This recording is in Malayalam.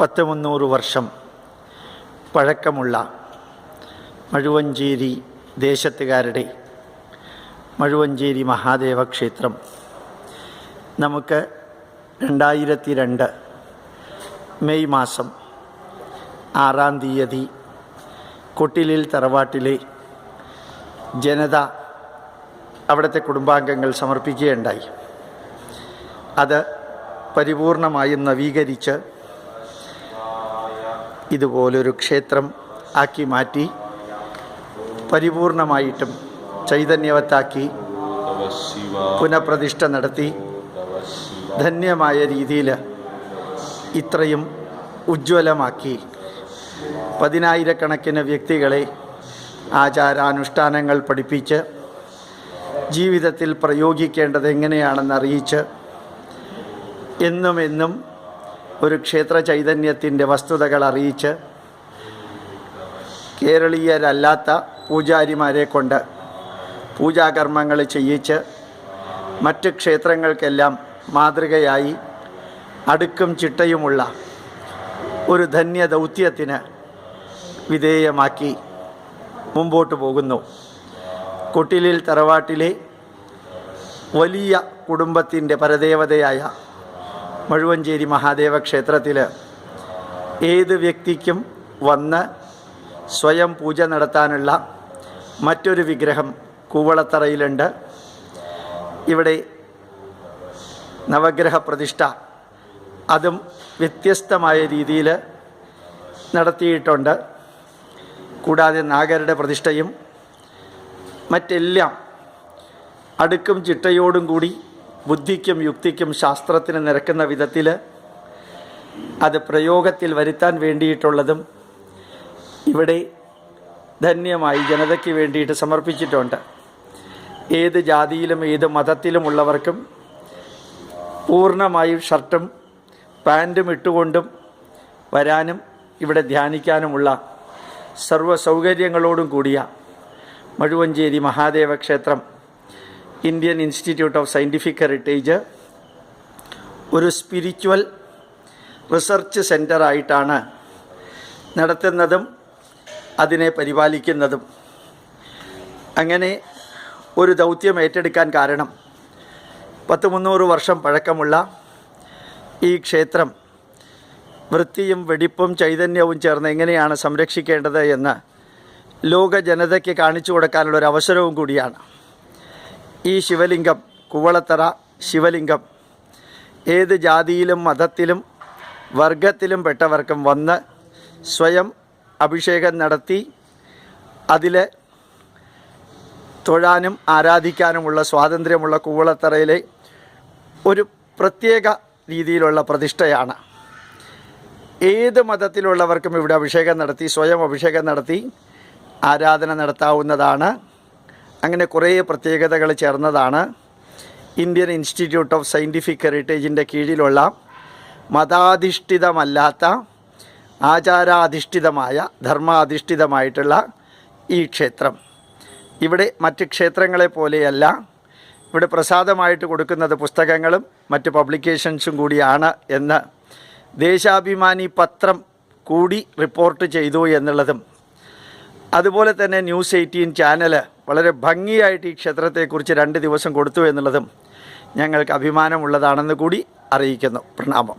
പത്ത് മുന്നൂറ് വർഷം പഴക്കമുള്ള മഴുവഞ്ചേരി ദേശത്തുകാരുടെ മഴുവഞ്ചേരി മഹാദേവ ക്ഷേത്രം. നമുക്ക് രണ്ടായിരത്തി രണ്ട് മെയ് മാസം ആറാം തീയതി കൊട്ടിലിൽ തറവാട്ടിലെ ജനത അവിടുത്തെ കുടുംബാംഗങ്ങൾ സമർപ്പിക്കുകയുണ്ടായി. അത് പരിപൂർണമായും നവീകരിച്ച് ഇതുപോലൊരു ക്ഷേത്രം ആക്കി മാറ്റി പരിപൂർണമായിട്ടും ചൈതന്യവത്താക്കി പുനഃപ്രതിഷ്ഠ നടത്തി ധന്യമായ രീതിയിൽ ഇത്രയും ഉജ്ജ്വലമാക്കി പതിനായിരക്കണക്കിന് വ്യക്തികളെ ആചാരാനുഷ്ഠാനങ്ങൾ പഠിപ്പിച്ച് ജീവിതത്തിൽ പ്രയോഗിക്കേണ്ടത് എങ്ങനെയാണെന്ന് അറിയിച്ച് എന്നും എന്നും ഒരു ക്ഷേത്ര ചൈതന്യത്തിന്റെ വസ്തുതകൾ അറിയിച്ച് കേരളീയരല്ലാത്ത പൂജാരിമാരെ കൊണ്ട് പൂജാകർമ്മങ്ങൾ ചെയ്യിച്ച് മറ്റ് ക്ഷേത്രങ്ങൾക്കെല്ലാം മാതൃകയായി അടുക്കും ചിട്ടയുമുള്ള ഒരു ധന്യ ദൗത്യത്തിന് വിധേയമാക്കി മുമ്പോട്ട് പോകുന്നു. കുട്ടിലിൽ തറവാട്ടിലെ വലിയ കുടുംബത്തിന്റെ പരദേവതയായ മഴുവഞ്ചേരി മഹാദേവ ക്ഷേത്രത്തിൽ ഏത് വ്യക്തിക്കും വന്ന് സ്വയം പൂജ നടത്താനുള്ള മറ്റൊരു വിഗ്രഹം കൂവളത്തറയിലുണ്ട്. ഇവിടെ നവഗ്രഹ പ്രതിഷ്ഠ അതും വ്യത്യസ്തമായ രീതിയിൽ നടത്തിയിട്ടുണ്ട്. കൂടാതെ നാഗരുടെ പ്രതിഷ്ഠയും മറ്റെല്ലാം അടുക്കും ചിട്ടയോടും കൂടി ബുദ്ധിക്കും യുക്തിക്കും ശാസ്ത്രത്തിന് നിരക്കുന്ന വിധത്തിൽ അത് പ്രയോഗത്തിൽ വരുത്താൻ വേണ്ടിയിട്ടുള്ളതും ഇവിടെ ധന്യമായി ജനതയ്ക്ക് വേണ്ടിയിട്ട് സമർപ്പിച്ചിട്ടുണ്ട്. ഏത് ജാതിയിലും ഏത് മതത്തിലുമുള്ളവർക്കും പൂർണമായും ഷർട്ടും പാന്റും ഇട്ടുകൊണ്ടും വരാനും ഇവിടെ ധ്യാനിക്കാനുമുള്ള സർവ സൗകര്യങ്ങളോടും കൂടിയ മഴുവഞ്ചേരി മഹാദേവ ക്ഷേത്രം Indian institute of scientific heritage ഒരു സ്പിരിച്വൽ റിസർച്ച് സെന്ററായിട്ടാണ് നടത്തുന്നതും അതിനെ പരിപാലിക്കുന്നതും. അങ്ങനെ ഒരു ദൗത്യം ഏറ്റെടുക്കാൻ കാരണം പത്ത് മുന്നൂറ് വർഷം പഴക്കമുള്ള ഈ ക്ഷേത്രം വൃത്തിയും വെടിപ്പും ചൈതന്യവും ചേർന്ന് എങ്ങനെയാണ് സംരക്ഷിക്കേണ്ടത് എന്ന് ലോക ജനതയ്ക്ക് കാണിച്ചു കൊടുക്കാനുള്ള ഒരു അവസരവും കൂടിയാണ്. ഈ ശിവലിംഗം കുവളത്തറ ശിവലിംഗം ഏത് ജാതിയിലും മതത്തിലും വർഗത്തിലും പെട്ടവർക്കും വന്ന് സ്വയം അഭിഷേകം നടത്തി അതിൽ തൊഴാനും ആരാധിക്കാനുമുള്ള സ്വാതന്ത്ര്യമുള്ള കൂവളത്തറയിലെ ഒരു പ്രത്യേക രീതിയിലുള്ള പ്രതിഷ്ഠയാണ്. ഏത് മതത്തിലുള്ളവർക്കും ഇവിടെ അഭിഷേകം നടത്തി സ്വയം അഭിഷേകം നടത്തി ആരാധന നടത്താവുന്നതാണ്. അങ്ങനെ കുറേ പ്രത്യേകതകൾ ചേർന്നതാണ്. ഇന്ത്യൻ ഇൻസ്റ്റിറ്റ്യൂട്ട് ഓഫ് സയന്റിഫിക് ഹെറിറ്റേജിന്റെ കീഴിലുള്ള മതാധിഷ്ഠിതമല്ലാത്ത ആചാരാധിഷ്ഠിതമായ ധർമാധിഷ്ഠിതമായിട്ടുള്ള ഈ ക്ഷേത്രം. ഇവിടെ മറ്റ് ക്ഷേത്രങ്ങളെ പോലെയല്ല. ഇവിടെ പ്രസാദമായിട്ട് കൊടുക്കുന്നത് പുസ്തകങ്ങളും മറ്റ് പബ്ലിക്കേഷൻസും കൂടിയാണ് എന്ന് ദേശാഭിമാനി പത്രം കൂടി റിപ്പോർട്ട് ചെയ്തു എന്നുള്ളതും. അതുപോലെ തന്നെ ന്യൂസ് എയ്റ്റീൻ ചാനൽ വളരെ ഭംഗിയായിട്ട് ഈ ക്ഷേത്രത്തെക്കുറിച്ച് രണ്ട് ദിവസം കൊടുത്തു എന്നുള്ളതും ഞങ്ങൾക്ക് അഭിമാനമുള്ളതാണെന്ന് കൂടി അറിയിക്കുന്നു. പ്രണാമം.